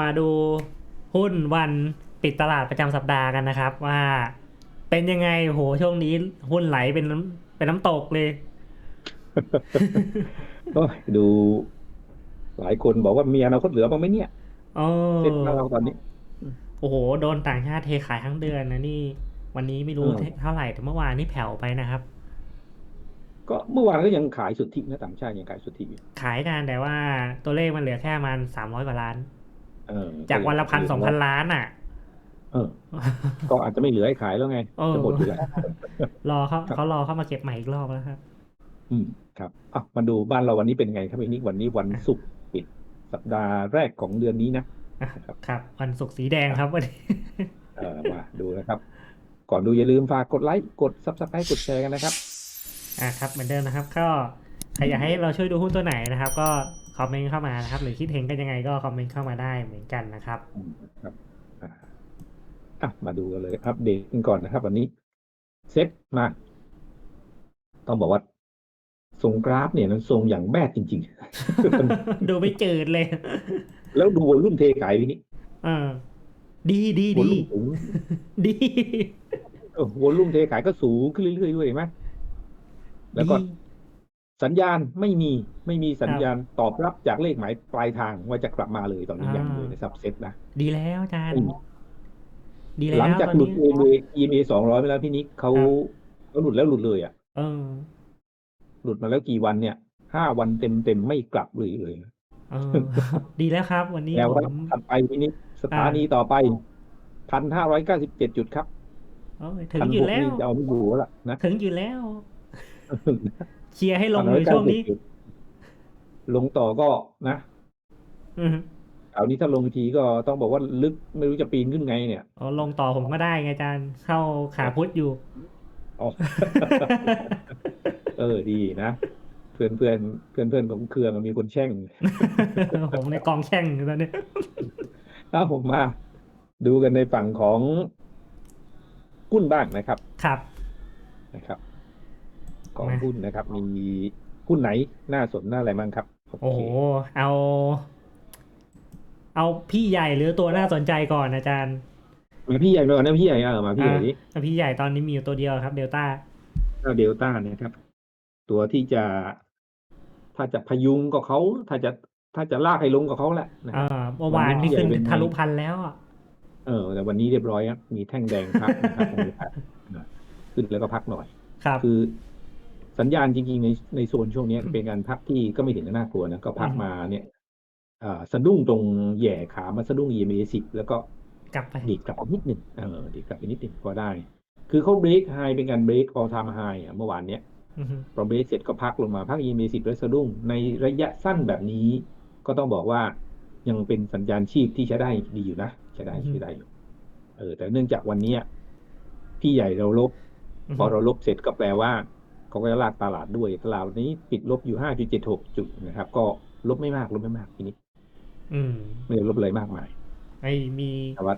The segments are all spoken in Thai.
มาดูหุ้นวันปิดตลาดประจำสัปดาห์กันนะครับ ว่าเป็นยังไงโหช่วงนี้หุ้นไหลเป็นน้ำเป็นน้ำตกเลยก็ดู หลายคนบอกว่ามีอนาคตเหลือบ้างไหมเนี่ยโอ้เซ็ตเราตอนนี้ โอ้โห โดนต่างชาติเทขายทั้งเดือนนะนี่ วันนี้ไม่รู้เออเท่าไหร่แต่เมื่อวานนี่แผ่วไปนะครับ ก็เมื่อวานก็ยังขายสุทธินะต่างชาติยังขายสุทธิอยู่ขายนานแต่ว่าตัวเลขมันเหลือแค่ประมันสามร้อยกว่าล้านเออ จากวันละพันสองพันล้านอะเออก็อาจจะไม่เหลือให้ขายแล้วไงเออจะหมดอยู่แล้วรอเขาครับเขารอเข้ามาเก็บใหม่อีกรอบแล้วครับ อืมครับอะมาดูบ้านเราวันนี้เป็นไงครับพี่นิกวันนี้วันศุกร์ปิดสัปดาห์แรกของเดือนนี้นะอะครับ ครับ วันศุกร์สีแดงครับวันนี้เออมาดูนะครับ ก่อนดูอย่าลืมฝากกดไลค์กดซับสไครต์กดแชร์กันนะครับ อะครับเหมือนเดิมนะครับ ก็ใครอยากให้เราช่วยดูหุ้นตัวไหนนะครับ ก็ คอมเมนต์เข้ามานะครับ หรือคิดเห็นกันยังไงก็คอมเมนต์เข้ามาได้เหมือนกันนะครับอืมครับอ่าอะมาดูกันเลยอัปเดตกันก่อนนะครับ วันนี้เซ็ตมา ต้องบอกว่าทรงกราฟเนี่ยมันทรงอย่างแบดจริงดูไม่จืดเลยๆแล้วดูวอลลุ่มเทขายวินี้เออดีดีวอลดีลุ่มสูงดีเออวอลลุ่มเทขายก็สูงขึ้นเรื่อยๆด้วยเห็นไหมแล้วก็ดี สัญญาณไม่มีไม่มีสัญครับญาณตอบรับจากเลขหมายปลายทางว่าจะกลับมาเลยตอนนี้อ่ายัยังเลยนะครับเซ็ตนะดีแล้วอาจารย์ไม่มีดีแล้วหลังจากตอนหลุดนี้ EMA EMA สองร้อยไปแล้วพี่นิกเขาครับเขาหลุดแล้วหลุดเลยอะเออ หลุดมาแล้วกี่วันเนี่ยห้าวันเต็มเต็มๆไม่กลับเลยเลยเออดีแล้วครับ วันนี้แล้วผรับมถัดไปพี่นิกสถานีต่อไปพันห้าร้อยเก้าสิบเจ็ดจุดครับเอ้ยถึงพันอหยู่กแล้วนี่จะเอาไม่อยู่แล้วล่ะนะถึงอยู่แล้ว เชียร์ให้ลงเลยช่วงนี้ ลงต่อก็นะอืมคราวนี้ถ้าลงทีก็ต้องบอกว่าลึกไม่รู้จะปีนขึ้นไงเนี่ยอ๋อลงต่อผมก็ได้ไงอาจารย์เข้าขาพุทธอยู่อ๋อเออดีนะเพื่อนเพื่อนเพื่อนเพื่อนของเครือมันมีคนแช่งผมในกองแช่งอยู่ตอนนี้ถ้าผมมา ดูกันในฝั่งของหุ้นบ้างนะครับ ครับนะครับ ของมาหุ้นนะครับ มีหุ้นไหนน่าสนน่าอะไรบ้างครับ โอ้โหเคเอา เอาพี่ใหญ่หรือตัวน่าสนใจก่อนอาจารย์มาพี่ใหญ่ไปก่อนนะพี่ใหญ่เออมาพี่ใหญ่ดิอะพี่ใหญ่ตอนนี้มีอยู่ตัวเดียวครับเดลต้าก็เดลต้าเนี่ยครับ ตัวที่จะ ถ้าจะพยุงก็เขาถ้าจะถ้าจะลากให้ลงก็เขาแหละนะคอ่ารับเมื่อวานวันนี้นี่ขึ้นพี่ใหญ่เป็นทะลุพันแล้วอะเออ แต่วันนี้เรียบร้อยครับมีแท่งแดงพักนะครับตรงนี้ครับขึ้นแล้วก็พักหน่อย ครับ คือ สัญญาณจริงๆ ในในโซนช่วงนี้เป็นการพักที่ก็ไม่ถึงกับน่ากลัวนะ ก็พักอืมมาเนี่ยอ่าสะดุ้งตรงแหย่ขามาสะดุ้ง EMA สิบแล้วก็กลับไปดีดกลับไปนิดหนึ่งเออดีดกลับไปนิดหนึ่งก็ได้ คือเขาเบรกไฮเป็นการเบรก all time high อะเมื่อวานเนี้ยอือฮึพอเบรกเสร็จก็พักลงมาพัก EMA สิบแล้วสะดุ้งในระยะสั้นแบบนี้ ก็ต้องบอกว่ายังเป็นสัญญาณชีพที่ใช้ได้ดีอยู่นะใช้ได้ใช้ได้อยู่เออแต่เนื่องจากวันเนี้ยพี่ใหญ่เราลบ พอเราลบเสร็จก็แปลว่าเขาก็จะลากตลาดด้วยตลาดวันนี้ปิดลบอยู่5.76จุดนะครับ ก็ลบไม่มากลบไม่มากทีนี้ อืมไม่ได้ลบอะไรมากมายไอ้มีแต่ว่า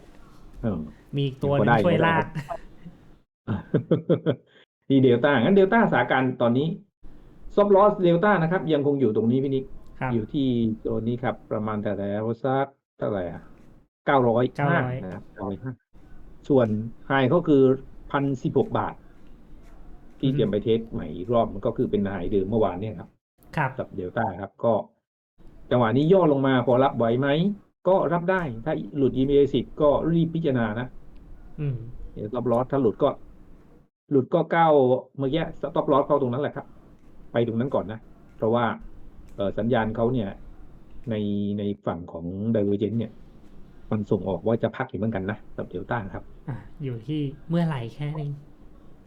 เออมีอีกตัวหพอนึงได้ช่วยพอได้ลากนี่เดลต้างั้นเดลต้าสถานการณ์ตอนนี้ซอฟลอสเดลต้านะครับ ยังคงอยู่ตรงนี้พี่นิกครับอยู่ที่ตัวนี้ครับ ประมาณแต่แล้วสักเท่าไหร่อะเก้าร้อยห้า900นะครับเก้าร้อยห้าส่วนไฮเขาคือพันสิบหกบาท ที่เตรียมไปเทสใหม่อีกรอบมันก็คือเป็นไฮเดิมเมื่อวานเนี่ยครับครับกับเดลต้าครับ ก็ จังหวะนี้ย่อลงมาพอรับไหวไหมก็รับได้ถ้าหลุด EMA 10ก็รีบพิจารณานะอืมเดี๋ยวสต็อปลอสถ้าหลุดก็ หลุดก็ก้าวเมื่อกี้สต็อปลอสเข้าตรงนั้นแหละครับ ไปตรงนั้นก่อนนะ เพราะว่าเอ่อสัญญาณเขาเนี่ย ในในฝั่งของ Divergent เนี่ย มันส่งออกว่าจะพักอีกเหมือนกันนะกับเดลต้าครับ อะอยู่ที่เมื่อไหร่แค่นั้น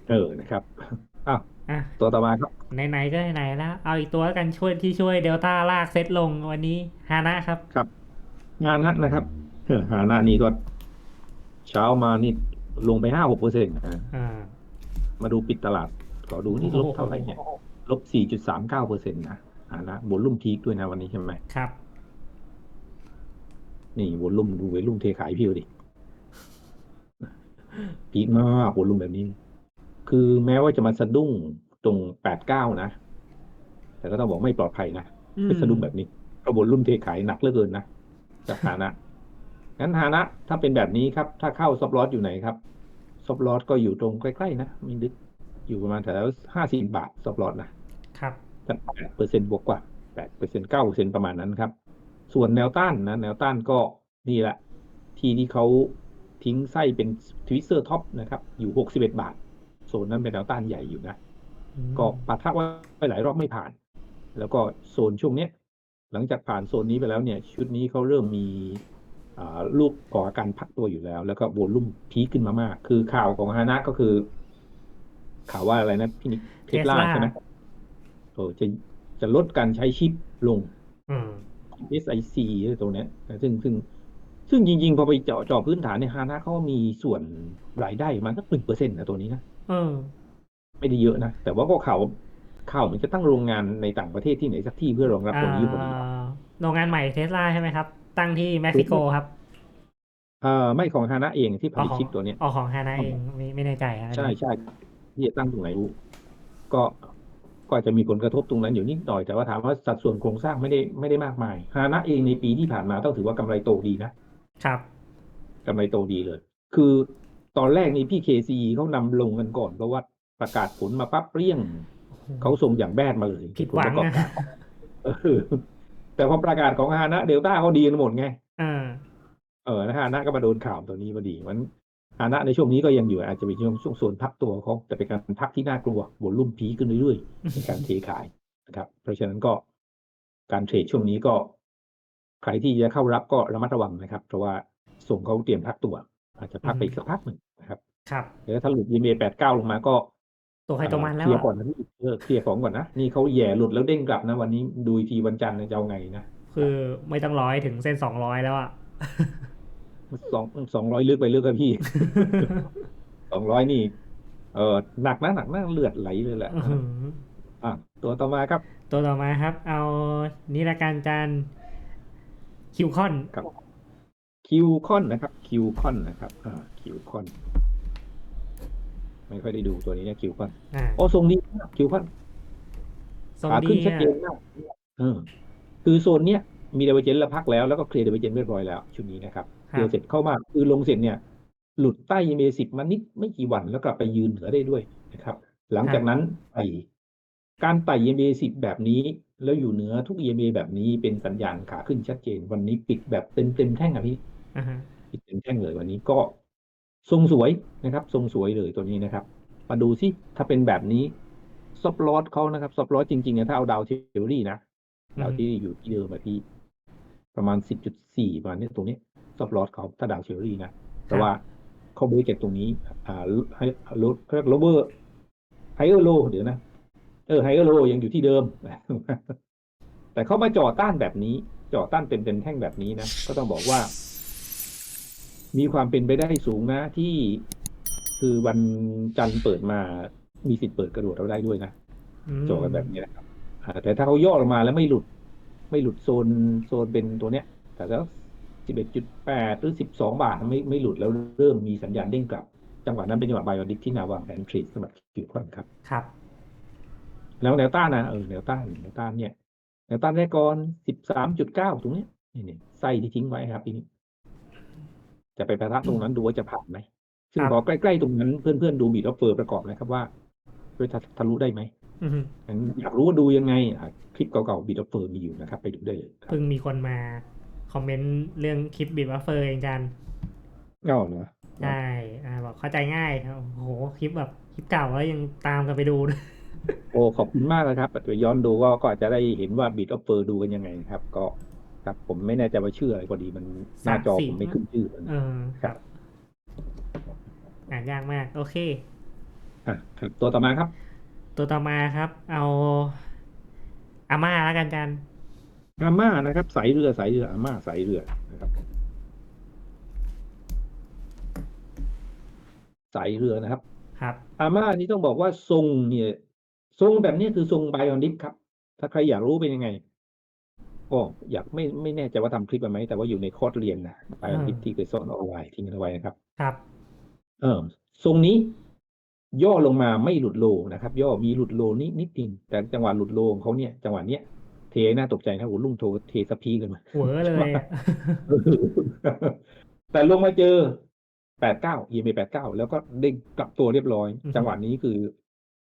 เองเออนะครับอ้าวอะตัวต่อมาครับไหนๆก็ไหนๆแล้วเอาอีกตัวกันช่วยที่ช่วยเดลต้าลากเซตลงวันนี้ฮานะครับ ครับ งานนัดนะครับเออหาหน้านี้ก็ เช้ามานี่ลงไปห้าหกเปอร์เซ็นต์อ่ามาดูปิดตลาดขอดูนี่โอ้ลโหบเท่าไหร่เนี่ยลบสี่จุดสามเก้าเปอร์เซ็นต์นะอ่านะวอลลุ่มพีคด้วยนะวันนี้ใช่ไหมครับ นี่วอลลุ่มดูวอลลุ่มเทขายพี่ดูดิพีคมากวอลลุ่มแบบนี้ คือแม้ว่าจะมาสะดุ้งตรงแปดเก้านะ แต่ก็ต้องบอกไม่ปลอดภัยนะอืมไม่สะดุ้งแบบนี้เพราะวอลลุ่มเทขายหนักเหลือเกินนะจากฐานะงั้นฮานะ ถ้าเป็นแบบนี้ครับ ถ้าเข้าซอฟลอสอยู่ไหนครับซอฟลอสก็อยู่ตรงใกล้ๆนะไม่ลึกอยู่ประมาณแถวห้าสิบบาทซอฟลอสนะครับสักแปดเปอร์เซ็นบวกกว่าแปดเปอร์เซ็นเก้าเปอร์เซ็นประมาณนั้นครับ ส่วนแนวต้านนะแนวต้านก็นี่แหละ ที่ที่เขาทิ้งไส้เป็นทวิสเซอร์ท็อปนะครับ อยู่หกสิบเอ็ดบาท โซนนั้นเป็นแนวต้านใหญ่อยู่นะอืมก็ปะทะไว้หลายรอบไม่ผ่าน แล้วก็โซนช่วงเนี้ยหลังจากผ่านโซนนี้ไปแล้วเนี่ย ชุดนี้เขาเริ่มมีอ่ารูปก่ออาการพักตัวอยู่แล้ว แล้วก็โวลุ่มพีคขึ้นมามาก คือข่าวของฮานะก็คือ ข่าวว่าอะไรนะพี่นิกเทสลา Tesla ใช่ไหมโอ้จะจะลดการใช้ชิปลงอืม SIC ตรงเนี้ยซึ่งซึ่งซึ่งจริง ๆ พอไปเจาะเจาะพื้นฐานเนี่ยฮานะเขามีส่วนรายได้ประมาณสักหนึ่งเปอร์เซ็นต์นะตัวนี้นะเออไม่ได้เยอะนะ แต่ว่าก็ข่าวข่าวเหมันจะตั้งโรงงานในต่างประเทศที่ไหนสักที่เพื่อรองรับตัวนี้อยู่พอดีอ่าโรงงานใหม่เทสลาใช่ไหมครับ ตั้งที่เม็กซิโกครับเอ่อไม่ของฮานะเองที่ผอ๋อลิตของชิปตัวเนี้ยอ๋อของฮานาเองไม่ไม่แน่ใจอะใช่ใช่ที่จะตั้งตรงไหนรู้ก็ก็อาจจะมีผลกระทบตรงนั้นอยู่นิดหน่อยแต่ว่าถามว่าสัดส่วนโครงสร้างไม่ได้ไม่ได้มากมายฮานะเองในปีที่ผ่านมาต้องถือว่ากำไรโตดีนะครับกำไรโตดีเลย คือ ตอนแรกนี่พี่เคซีเขานำลงกันก่อนเพราะว่าประกาศผลมาปั๊บเปรี้ยงเขาส่งอย่างแบดมาเลยผิดหวังผลประกอบนะการเออแต่พอประกาศของฮานะเดลต้าเขาดีกันหมดไงอ่าเออนะฮะนะก็มาโดนข่าวตัวนี้พอดีมันฮานะในช่วงนี้ก็ยังอยู่อาจจะเป็นช่วงช่วงโซนพักตัวเขาแต่เป็นการพักที่น่ากลัวบนลุ่มพีคขึ้นเรื่อยๆในการเทขายนะครับ เพราะฉะนั้นก็การเทรดช่วงนี้ก็ใครที่จะเข้ารับก็ระมัดระวังนะครับ เพราะว่าส่งเขาเตรียมพักตัว อาจจะพักไปอีกสักพักหนึ่งนะครับครับแล้วถ้าหลุดยีเมแปดเก้าลงมาก็ตัวใครตัวมันแล้วเคลียร์อะก่อนนะพี่เออเคลียร์ของก่อนนะ นี่เขาแย่หลุดแล้วเด้งกลับนะ วันนี้ดูอีกทีวันจันทร์จะเอาไงนะคือไม่ต้องร้อยถึงเส้นสองร้อยแล้วอะสองสองร้อยลึกไปลึกกับพี่สองร้อยนี่เออหนักนะหนักนะเลือดไหลเลยแหละอื้อหืออะตัวต่อมาครับ ตัวต่อมาครับ เอานี่ละกันจานคิวคอน คิวคอนนะครับคิวคอนนะครับอ่าคิวคอนไม่ค่อยได้ดูตัวนี้นะคิวคอนอ่าโอ้ทรงดีมากคิวคอนทรงขาดีขึ้นชัดอะเจนมากเออคือโซนเนี้ยมีเดเวเจนแล้วพักแล้วแล้วก็เคลียร์เดเวเจนเรียบร้อยแล้วชุดนี้นะครับคเคลีรัยบร์เสร็จเข้ามาคือลงเสร็จเนี่ย หลุดใต้ยีเมสิบมานิดไม่กี่วันแล้วกลับไปยืนเหนือได้ด้วยนะครับ หลังจากนั้นไต่การไต่ยีเมสิบแบบนี้ แล้วอยู่เหนือทุกยีเมแบบนี้เป็นสัญญาณขาขึ้นชัดเจน วันนี้ปิดแบบเต็มเต็มๆแท่งอะพี่ อ่าฮะปิดเต็มแท่งเลยวันนี้ก็ทรงสวยนะครับ ทรงสวยเลยตัวนี้นะครับ มาดูสิถ้าเป็นแบบนี้ซอฟลอสเขานะครับซอฟลอสจริงๆนี่ยถ้าเอาดาวเทอรี่นะดาวที่อยู่ที่เดิมอะพี่ ประมาณสิบจุดสี่ประมาณนี้ตรงนี้ซอฟลอสเขาถ้าดาวเทอรี่นะแต่ว่าเขาเบรกจากตรงนี้ อ่าให้ลดเรียกโลเวอร์ไฮเออร์โลเดี๋ยวนะเออไฮเออร์โลยังอยู่ที่เดิม แต่เขามาจ่อต้านแบบนี้จ่อต้านเต็มเต็มแท่งแบบนี้นะก็ต้องบอกว่า มีความเป็นไปได้สูงนะ ที่คือวันจันทร์เปิดมามีสิทธิ์เปิดกระโดดเราได้ด้วยนะมโจกันแบบนี้นะครับอ่าแต่ถ้าเขาย่อลงมาแล้วไม่หลุด ไม่หลุดโซนโซนเป็นตัวเนี้ย แต่แล้วสิบเอ็ดจุดแปดหรือสิบสองบาทไม่ไม่หลุดแล้วเริ่มมีสัญญาณเด้งกลับ จังหวะนั้นเป็นจังหวะไบโอดิกที่นาวางแผนทรีดสำหรับคิวคอนครับ ครับ แล้วแนวต้านนะเออแนวต้านแนวต้านเนี่ยแนวต้านแรกก่อนสิบสามจุดเก้าตรงเนี้ยนี่นี่ไส้ที่ทิ้งไว้ครับทีนี้ จะไปประทับตรงนั้นดูว่าจะผ่านไหมซึ่งครับพอใกล้ๆตรงนั้นเพื่อนๆดูบีดออฟเฟอร์ประกอบนะครับว่าจะทะลุได้ไหมอือฮึงั้นอยากรู้ว่าดูยังไงอะคลิปเก่าๆบีดออฟเฟอร์มีอยู่นะครับ ไปดูได้เลยครับเพิ่งมีคนมาคอมเมนต์เรื่องคลิปบีบวัฟเฟอร์เองจานเอ้าเนอะใช่อ่าบอกเข้าใจง่ายครับโอ้โหคลิปแบบคลิปเก่าแล้วยังตามกันไปดูโอ้ขอบคุณมากเลยครับไปย้อนดูก็ก็อาจจะได้เห็นว่าบีดออฟเฟอร์ดูกันยังไงครับ ก็ ครับผมไม่แน่ใจว่าชื่ออะไรพอดีมันหน้าจอสามสี่ผมไม่ขึ้นชื่อเลยเออครับอ่านยากมาก โอเคอะครับตัวต่อมาครับ ตัวต่อมาครับ เอาอาม่าแล้วกันจานอาม่านะครับ สายเรือสายเรืออาม่าสายเรือนะครับ สายเรือนะครับ ครับ อาม่านี่ต้องบอกว่าทรงเนี่ยทรงแบบนี้คือทรงไบออนิกครับ ถ้าใครอยากรู้เป็นยังไง ก็อยากไม่ไม่แน่ใจว่าทำคลิปมาไหม แต่ว่าอยู่ในคอร์สเรียนนะไบออนิกอ่าที่เคยสอนเอาไว้ทิ้งเอาไว้นะครับ ครับ เออทรงนี้ ย่อลงมาไม่หลุดโลนะครับ ย่อมีหลุดโลนิดนิดนึงแต่จังหวะหลุดโลของเขาเนี่ยจังหวะเนี้ยเทน่าตกใจนะโอ้โหลุ่งโทเทสะพีกันมาหัวเลยอะแต่ลงมาเจอแปดเก้า EMA แปดเก้าแล้วก็เด้งกลับตัวเรียบร้อยอือฮึจังหวะนี้คือ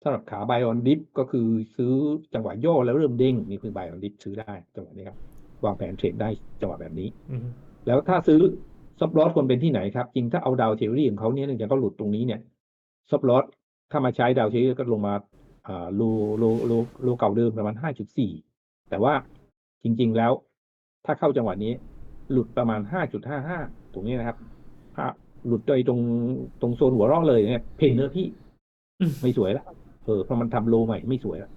สำหรับขา buy on dip ก็คือซื้อจังหวะย่อแล้วเริ่มเด้งนี่คือ buy on dip ซื้อได้จังหวะนี้ครับวางแผนเทรดได้จังหวะแบบนี้อืมแล้วถ้าซื้อซับลอสควรเป็นที่ไหนครับ จริงถ้าเอาดาวเทอรี่ของเขาเนี่ยเนื่องจากเขาหลุดตรงนี้เนี่ยซับลอสถ้ามาใช้ดาวเทอรี่ก็ลงมาอ่าโลโลโลโลเก่าเดิมประมาณห้าจุดสี่แต่ว่าจริง ๆแล้ว ถ้าเข้าจังหวะนี้ หลุดประมาณห้าจุดห้าห้าตรงนี้นะครับถ้าหลุดโดยตรงตรงโซนหัวร่องเลยเนี่ยเพนเนอร์พี่อืมไม่สวยแล้วเออเพราะมันทำโลใหม่ไม่สวยแล้ว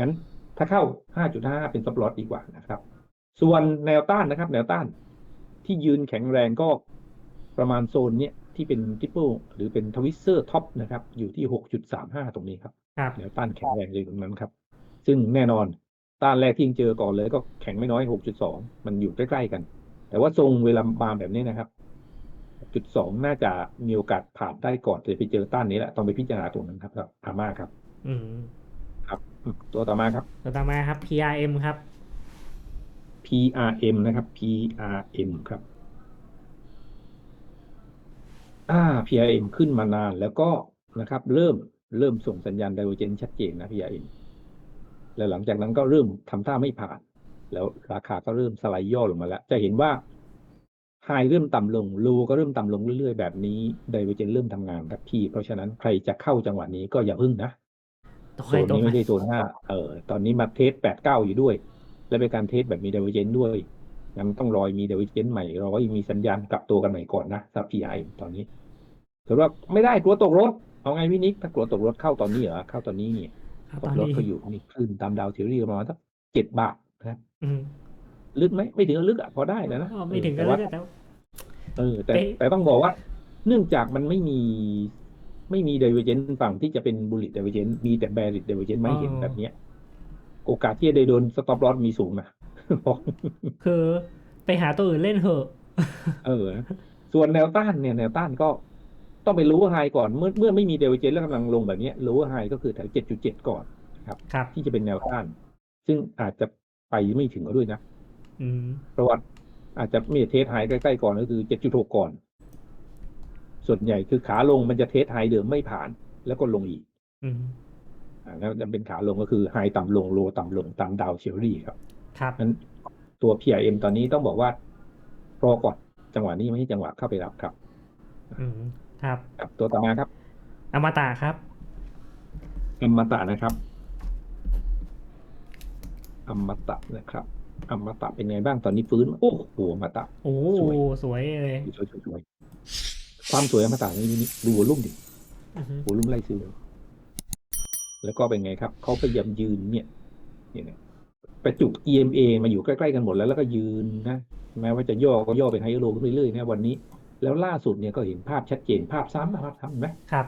งั้นถ้าเข้า 5.5 เป็นซับลอตดีกว่านะครับ ส่วนแนวต้านนะครับ แนวต้านที่ยืนแข็งแรงก็ประมาณโซนเนี้ยที่เป็นทิปเปิลหรือเป็นทวิสเซอร์ท็อปนะครับ อยู่ที่ 6.35 ตรงนี้ครับครับแนวต้านแข็งแรงเลยตรงนั้นครับ ซึ่งแน่นอนต้านแรกที่เจอก่อนเลยก็แข็งไม่น้อย 6.2 มันอยู่ใกล้ๆกัน แต่ว่าทรงเวลามาแบบนี้นะครับ6.2น่าจะมีโอกาสผ่านได้ก่อนจะไปเจอต้านนี้แหละต้องไปพิจารณาตรงนั้นครับครับอาม่าครับ อืมครับอืมตัวต่อมาครับ ตัวต่อมาครับ PRM ครับ PRM นะครับ PRM ครับ อ่า PRM ขึ้นมานานแล้วก็นะครับ เริ่มเริ่มส่งสัญญาณ divergence ชัดเจนนะ PRM แล้วหลังจากนั้นก็เริ่มทำท่าไม่ผ่าน แล้วราคาก็เริ่มสไลด์ย่อลงมาแล้ว จะเห็นว่าไฮเริ่มต่ำลงโลก็เริ่มต่ำลงเรื่อยๆ แบบนี้ divergence เริ่มทำงานครับพี่ เพราะฉะนั้นใครจะเข้าจังหวะนี้ก็อย่าพึ่งนะ ตัวโซใครนตัวนี้มัไม่นใช่โซนห้าเออตอนนี้มาเทสแปดเก้าอยู่ด้วย และเป็นการเทสแบบมี d ด v e r g e n c e ด้วยงั้นต้องรอยมี d ด v e r g e n c e ใหม่รอให้มีสัญญาณกลับตัวกันใหม่ก่อนนะสำหรับ PI ตอนนี้ถือว่าไม่ได้กลัวตกรถ เอาไงพี่นิกถ้ากลัวตกรถเข้าตอนนี้เหรอเข้าตอนนี้นี่ครับตตอกนรถนี้ก็อยู่นี่ขึ้นตามดาวเทอรี่ประมาณสักเจ็ดบาทนะครับอืมลึกไหมไม่ถึงกับลึกอะพอได้แล้วนะก็ไม่ถึงเอกัอนแต่เลว่ายแต่เออ แต่เป๊ะแต่ต้องบอกว่า เนื่องจากมันไม่มี ไม่มี d ด v e r g e n c e ฝั่งที่จะเป็น bullish d ด v e r g e n c e มีแต่ bearish d ด v e r g e n c e ไม่เห็นแบบเนี้ย โอกาสที่จะได้โดน stop loss มีสูงนะคือไปหาตัวอื่นเล่นเถอะ เออ ส่วนแนวต้านเนี่ยแนวต้านก็ต้องไปรู้ว่าไฮก่อนเมื่อเมื่อไม่มีเดเวเจนแล้วกำลังลงแบบเนี้ยรู้ว่าไฮก็คือแถวเจ็ดจุดเจ็ดก่อนครับครับที่จะเป็นแนวต้าน ซึ่งอาจจะไปไม่ถึงก็ด้วยนะอืมเพราะว่าอาจจะมีเทสไฮใกล้ๆก่อนก็คือเจ็ดจุดหกก่อน ส่วนใหญ่คือขาลงมันจะเทสไฮเดิมไม่ผ่าน แล้วก็ลงอีกอืมอ่าแล้วจะเป็นขาลงก็คือไฮต่ำลงโลต่ำลงตามดาวเชลลี่ครับ ครับนั้นตัว PRM ตอนนี้ต้องบอกว่ารอก่อนจังหวะนี้ไม่ใช่จังหวะเข้าไปรับครับ อืมครับครับ ตัวต่อมาครับ อมตะครับ อมตะนะครับ อมตะนะครับอมตะเป็นไงบ้างตอนนี้ฟื้น โอ้โหอมตะ โอ้สวยสวยเลยสวยสวยสวย ความสวยอมตะนี่นี่ดูวอลุ่มดิวอลุ่มไล่ซื้อแล้วก็เป็นไงครับ เขาพยายามยืนเนี่ยเนี่ยเนี่ยประจุ EMA มาอยู่ใกล้ๆกันหมดแล้วแล้วก็ยืนนะแม้ว่าจะย่อก็ย่อเป็นไฮโลขึ้นเรื่อยๆนะวันนี้ แล้วล่าสุดเนี่ยก็เห็นภาพชัดเจนภาพซ้ำภาพซ้ำไหมครับ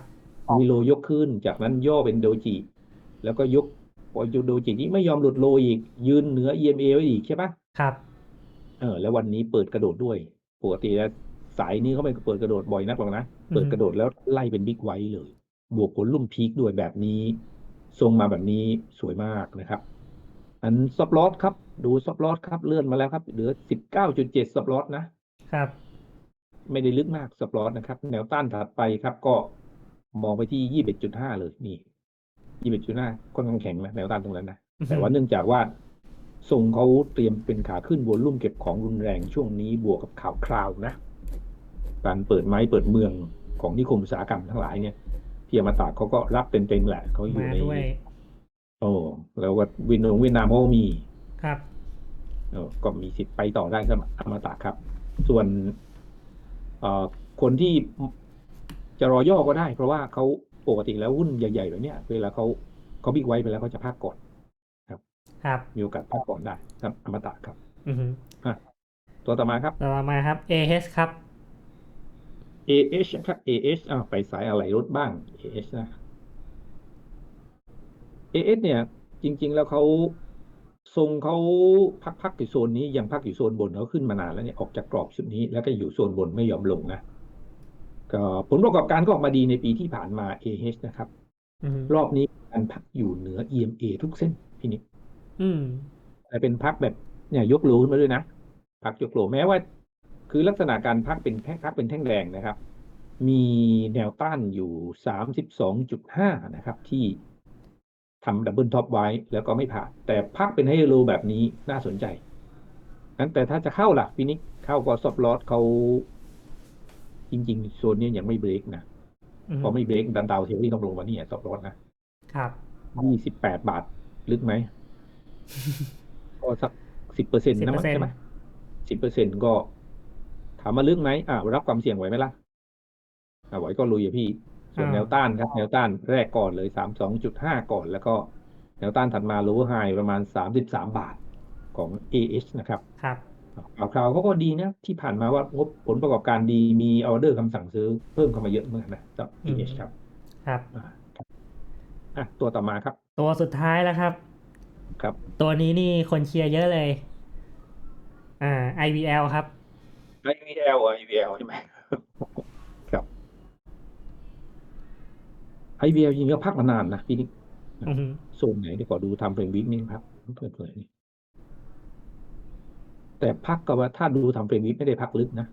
มีโลยกขึ้นจากนั้นย่อเป็นโดจิ แล้วก็ยกพอโดจินี้ไม่ยอมหลุดโลอีก ยืนเหนือ EMA ไว้อีกใช่ปะครับเออแล้ววันนี้เปิดกระโดดด้วย ปกติแล้ว สายนี้เขาไม่เปิดกระโดดบ่อยนักหรอกนะ เปิดกระโดดแล้วไล่เป็นบิ๊กไวท์เลย บวกผลลุ่มพีคด้วยแบบนี้ ทรงมาแบบนี้สวยมากนะครับ อันซับลอสครับ ดูซับลอสครับเลื่อนมาแล้วครับ เหลือ19.7ซับลอสนะครับ ไม่ได้ลึกมากสปอร์ตนะครับ แนวต้านถัดไปครับ ก็มองไปที่ยี่สิบจุดห้าเลยนี่ยี่สิบจุดห้าค่อนข้างแข็งนะแนวต้านตรงนั้นนะแต่ว่าเนื่องจากว่าทรงเขาเตรียมเป็นขาขึ้นวอลลุ่มเก็บของรุนแรงช่วงนี้บวกกับข่าวคราวนะ การเปิดไม้เปิดเมืองของนิคมอุตสาหกรรมทั้งหลายเนี่ยที่อมาตาเขาก็รับเต็มๆแหละเขาอยู่มาในด้วยโอ้แล้วก็วินงเวียดนามเขาก็มีครับเออก็มีสิทธิ์ไปต่อได้สำหรับอมตะครับ ส่วนเอ่อคนที่จะรอย่อก็ได้ เพราะว่าเขาปกติแล้วหุ้นใหญ่ๆแบบเนี้ยเวลาเขาเขาบิ๊กไว้ไปแล้วเขาจะพักก่อนครับมีโอกาสพักก่อนได้ครับอมตะครับ อือฮึตัวต่อมาครับ ต่อมาครับ AH ครับ AH ครับ AH อ้าวไปสายอะไรรถบ้าง AH นะ AH เนี่ย จริง ๆ แล้วเขาทรงเขาพักๆอยู่โซนนี้ยังพักอยู่โซนบนเขาขึ้นมานานแล้วเนี่ยออกจากกรอบชุดนี้ แล้วก็อยู่โซนบนไม่ยอมลงนะก็ผลประกอบการก็ออกมาดีในปีที่ผ่านมา AH นะครับอือฮึรอบนี้การพักอยู่เหนือ EMA ทุกเส้นพี่นิกอืมแต่เป็นพักแบบเนี่ยยกโลขึ้นมาด้วยนะพักยกโลแม้ว่า คคือลักษณะการพักเป็นแท่งพักเป็นแท่งแดงนะครับ มีแนวต้านอยู่สามสิบสองจุดห้านะครับ ที่ทำดับเบิลท็อปไว้แล้วก็ไม่ผ่าน แต่พักเป็นไฮโลแบบนี้น่าสนใจนั้นแต่ถ้าจะเข้าล่ะพี่นิกเข้าก็ซอฟลอสเขาจริง ๆ โซนนี้ยังไม่เบรกนะอืมพอไม่เบรกดันดาวเทลที่ต้องลงมานี่ซอฟลอสนะครับยี่สิบแปดบาทลึกไหมก็สักสิบเปอร์เซ็นต์นะมั้ง10%ใช่ไหมสิบเปอร์เซ็นต์ก็ ถามมาลึกไหมอ่ารับความเสี่ยงไหวไหมล่ะอ่าไหวก็ลุยอะพี่ ส่วนอ่าแนวต้านครับ แนวต้านแรกก่อนเลยสามสองจุดห้าก่อน แล้วก็แนวต้านถัดมาโลว์ไฮประมาณสามสิบสามบาทของ AH นะครับ ครับข่าวคราวเขาก็ดีนะ ที่ผ่านมาว่างบผลประกอบการดีมีออเดอร์คำสั่งซื้อเพิ่มเข้ามาเยอะเหมือนกันนะสำหรับอืม AH ครับครับอ่าครับอะตัวต่อมาครับ ตัวสุดท้ายแล้วครับ ครับ ตัวนี้นี่คนเชียร์เยอะเลย อ่า IVL ครับ IVL อะ IVL ใช่ไหมครับ IVL จริงๆก็พักมานานนะพี่นิกอือฮึโซนไหนเดี๋ยวขอดูทำเฟรมวิกนี่ครับเปิดเผยนี่แต่พักก็ว่าถ้าดูทำเฟรมวิกไม่ได้พักลึกนะ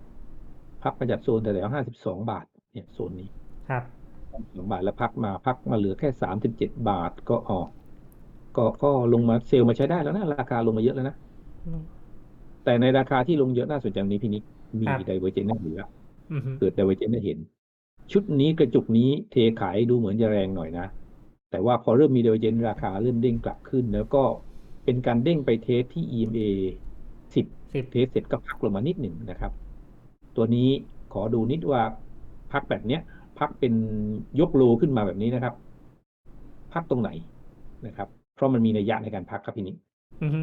พักมาจากโซนแต่แล้วห้าสิบสองบาท เนี่ยโซนนี้ ครับสองบาทแล้วพักมาพักมาเหลือแค่สามสิบเจ็ดบาทก็ออก ก็ก็ลงมาเซลล์มาใช้ได้แล้วนะ ราคาลงมาเยอะแล้วนะแต่ในราคาที่ลงเยอะน่าสนใจตรงนี้พี่นิก มีครับไดเวอร์เจนต์อยู่แล้วอือฮึเกิดไดเวอร์เจนต์ให้เห็น ชุดนี้กระจุกนี้เทขายดูเหมือนจะแรงหน่อยนะ แต่ว่าพอเริ่มมีไดเวอร์เจนต์ราคาเริ่มเด้งกลับขึ้น แล้วก็เป็นการเด้งไปเทสที่ EMA 10 สิบเทสเสร็จก็พักลงมานิดหนึ่งนะครับ ตัวนี้ขอดูนิดว่าพักแบบเนี้ย พักเป็นยกโลขึ้นมาแบบนี้นะครับ พักตรงไหนนะครับ เพราะมันมีนัยยะในการพักครับพี่นิกอือฮึ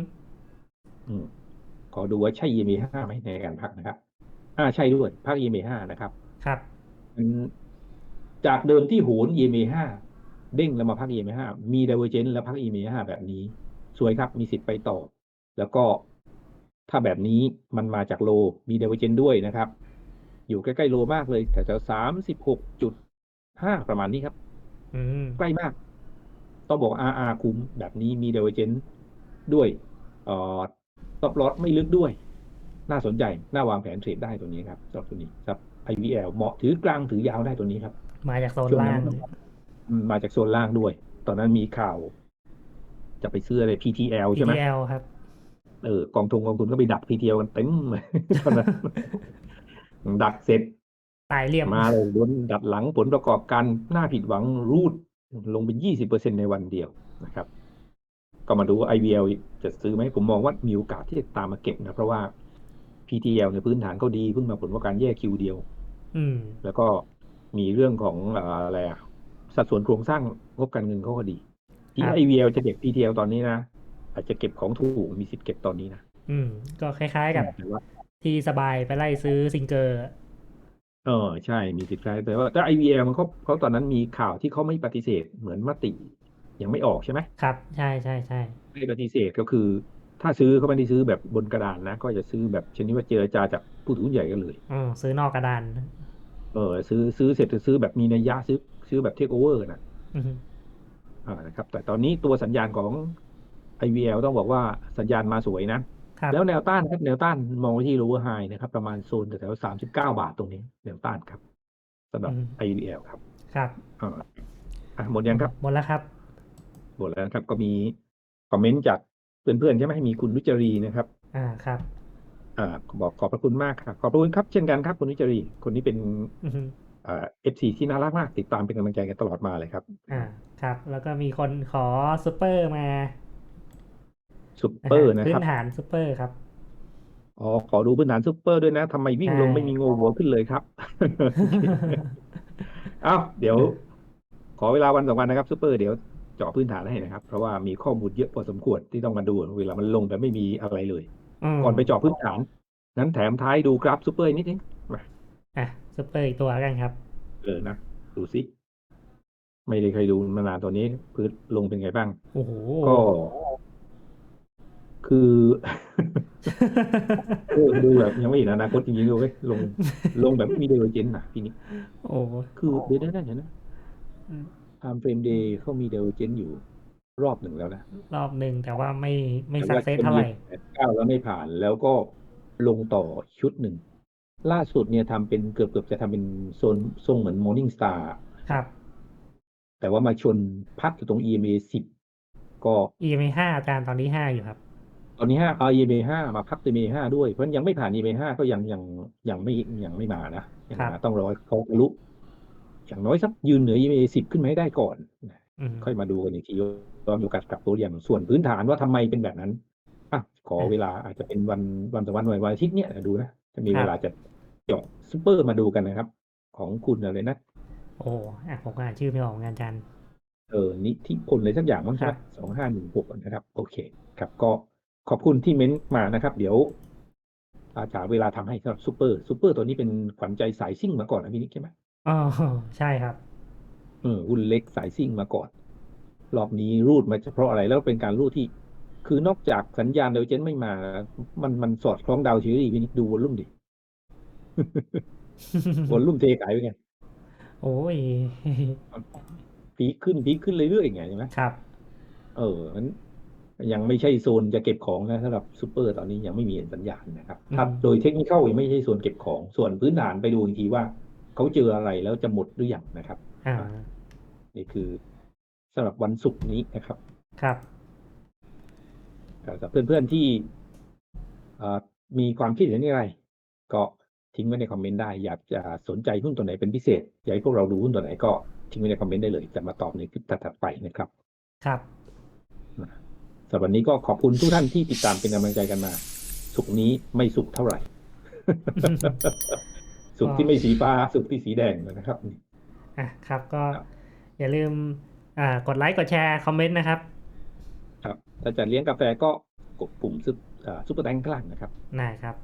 อืมขอดูว่าใช่ EMA 5ไหมในการพักนะครับ อ่าใช่ด้วยพัก EMA 5นะครับ ครับมันจากเดิมที่โหน EMA 5เด้งแล้วมาพัก EMA 5มี divergence แล้วพัก EMA 5แบบนี้ สวยครับมีสิทธิ์ไปต่อ แล้วก็ถ้าแบบนี้มันมาจากโลมี divergence ด้วยนะครับ อยู่ใกล้ๆโลมากเลยแต่จะสามสิบหกจุดห้าประมาณนี้ครับอืมใกล้มาก ต้องบอก RR คุ้มแบบนี้มี divergence ด้วยเอ่อ stop loss ไม่ลึกด้วย น่าสนใจ น่าวางแผนเทรดได้ตัวนี้ครับสำหรับตัวนี้ครับ IVL เหมาะถือกลางถือยาวได้ตัวนี้ครับ มาจากโซนช่วงนั้ล่างนอืมมาจากโซนล่างด้วย ตอนนั้นมีข่าว จะไปซื้ออะไร PTL ใช่ไหม PTL ครับ เออกองทุนกองทุนก็ไปดัก PTL กันเต็มเลยตอนนั้นดักเสร็จตายเหลี่ยมมาเลยโดนดัดหลังผลประกอบการน่าผิดหวังรูดลงเป็นยี่สิบเปอร์เซ็นในวันเดียวนะครับ ก็มาดูว่า IVL จะซื้อไหมผมมองว่ามีโอกาสที่จะตามมาเก็บนะ เพราะว่า PTL ในยพื้นฐานเขาดีเพิ่งมาผลประกอบการแยกคิวเดียวอืมแล้วก็มีเรื่องของเอ่ออะไรอะสัดส่วนโครงสร้างงบการเงินเขาก็ดี ที่ครับ IVL จะเก็บ PTL ตอนนี้นะอาจจะเก็บของถูกมีสิทธิ์เก็บตอนนี้นะอืม ก็คล้ายๆกับแต่ว่าที่สบายไปไล่ซื้อซิงเกอร์เออใช่มีสิทธิ์คล้ายแต่ว่าถ้า IVL มันเขาเขาตอนนั้นมีข่าวที่เขาไม่ปฏิเสธเหมือนมติยังไม่ออกใช่ไหมครับ ใช่ใช่ใช่ไม่ปฏิเสธก็คือ ถ้าซื้อเขาไม่ได้ซื้อแบบบนกระดานนะ ก็จะซื้อแบบชนิดว่าเจรจาจากผู้ถือหุ้นใหญ่กันเลยอืมซื้อนอกกระดาน เออ ซื้อซื้อเสร็จจะซื้อแบบมีนัยยะซื้อ ซื้อแบบเทคโอเวอร์นะอือฮึอ่านะครับ แต่ตอนนี้ตัวสัญญาณของ IVL ต้องบอกว่าสัญญาณมาสวยนะครับแล้วแนวต้านครับแนวต้านมองไว้ที่ lower high นะครับ ประมาณโซนแถวๆสามสิบเก้าบาทตรงนี้ แนวต้านครับสำหรับอืม IVL ครับ ครับอ่าอะหมดยังครับ หมดแล้วครับ หมดแล้วนะครับก็มีคอมเมนต์จาก เพื่อนๆใช่ไหมมีคุณนุจรีนะครับ อ่าครับอ่าบอกขอบพระคุณมากครับขอบพระคุณครับ เช่นกันครับคุณนุจรีคนนี้เป็นอือฮึเอ่อฟซีที่น่ารักมากติดตามเป็นกำลังใจกันตลอดมาเลยครับ อ่าครับ แล้วก็มีคนขอซูเปอร์มาซุปเปอร์นะพื้ครับนฐานซูเปอร์ครับอ๋อขอดูพื้นฐานซุปเปอร์ด้วยนะทำไมวิ่งลงใช่ไม่มีโงหัวขึ้นเลยครับเอ้าเดี๋ยว ขอเวลาวันสองวันนะครับซุปเปอร์เดี๋ยว เจาะพื้นฐานให้นะครับ เพราะว่ามีข้อมูลเยอะพอสมควรที่ต้องมาดูเวลามันลงแบบไม่มีอะไรเลยมก่อนไปเจาะพื้นฐาน นั้นแถมท้ายดูกราฟซุปเปอร์นิดนึงมาอะซูเปอร์อีกตัวแล้วกันครับ เออนะดูสิไม่ได้เคยดูมานานตัวนี้พื้นลงเป็นไงบ้างโอ้โหก็ คือเออดูแบบยังไม่เห็นอนาคตจริงๆดูเว้ยลง ลงแบบไม่มีเดเวอร์เจนต์นะพี่นิกโอ้คือเดี๋ยวนะเดี๋ยวนะอืมไทม์เฟรมเดย์เขามีเดเวอร์เจนต์อยู่รอบหนึ่งแล้วนะ รอบหนึ่งแต่ว่าไม่ไม่แต่สักว่าเซสเท่าไหร่แปดเก้าแล้วไม่ผ่านแล้วก็ลงต่อชุดหนึ่ง ล่าสุดเนี่ยทำเป็นเกือบเกือบจะทำเป็นโซนทรงเหมือน Morning Star ครับ แต่ว่ามาชนพักอยู่ตรง EMA 10ก็ EMA ห้าอาจารย์ตอนนี้ห้าอยู่ครับ ตอนนี้ห้าเอา EMA 5มาพัก EMA 5ด้วยเพราะฉะนั้นยังไม่ผ่าน EMA 5ก็ยังยังยังไม่ยังไม่มานะยังครับมาต้องรอให้เขาทะลุ อย่างน้อยสักยืนเหนือ EMA 10ขึ้นมาให้ได้ก่อนนะอืมค่อยมาดูกันอีกทีว่ามีโอกาสกลับตัวอย่างส่วนพื้นฐานว่าทำไมเป็นแบบนั้นอะขออะเวลาอาจจะเป็นวันวันสองวันวันวันอาทิตย์เนี่ยดูนะจะมีครับเวลาจะเจาะซูเปอร์มาดูกันนะครับ ของคุณอะไรนะโอ้อะผมก็อ่านชื่อไม่ออกเหมือนกันอาจารย์เออนิธิพลอะไรสักอย่างมั้งครัใช่บไหมสองห้าหนึ่งหกนะครับ โอเค ครับก็ขอบคุณที่เม้นต์มานะครับ เดี๋ยวอาจารย์เวลาทำให้สำหรับซูเปอร์ซูเปอร์ตัวนี้เป็นขวัญใจสายซิ่งมาก่อนนะพี่นิกใช่ไหม อ๋อใช่ครับ เออหุ้นเล็กสายซิ่งมาก่อน รอบนี้รูดมาเพราะอะไรแล้วเป็นการรูดที่ คือนอกจากสัญญาณเดวเจนไม่มา มันมันสอดคล้องดาวเฉยดีพี่นิกดูวอลลุ่มดิวอลลุ่มเทขายไปไง โอ้ยพีคขึ้นพีคขึ้นเรื่อยๆไงใช่ไหมครับ เออมันยังไม่ใช่โซนจะเก็บของนะสำหรับซูเปอร์ตอนนี้ยังไม่มีสัญญาณนะครับอืมถ้าโดยเทคนิคยังไม่ใช่โซนเก็บของ ส่วนพื้นฐานไปดูอีกทีว่า เขาเจออะไรแล้วจะหมดหรือยังนะครับอ่านี่คือสำหรับวันศุกร์นี้นะครับ ครับสำหรับเพื่อนๆที่เอ่อมีความคิดเห็นอะไร ก็ทิ้งไว้ในคอมเมนต์ได้ อยากจะสนใจหุ้นตัวไหนเป็นพิเศษ อยากให้พวกเราดูหุ้นตัวไหนก็ทิ้งไว้ในคอมเมนต์ได้เลย จะมาตอบในคลิปถัดๆไปนะครับ ครับสำหรับวันนี้ก็ขอบคุณทุกท่านที่ติดตามเป็นกำลังใจกันมา สุกร์นี้ไม่สุกเท่าไหร่ สุกร์ที่ไม่สีฟ้าสุกร์ที่สีแดงนะครับอะครับก็ครับอย่าลืมอ่ากดไลค์กดแชร์คอมเมนต์นะครับ ครับถ้าจะเลี้ยงกาแฟก็กดปุ่มซุปอ่าซุปเปอร์แตงข้างล่างนะครับนะครับ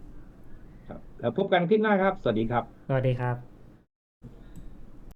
ครับ แล้วพบกันคลิปหน้าครับ สวัสดีครับ สวัสดีครับ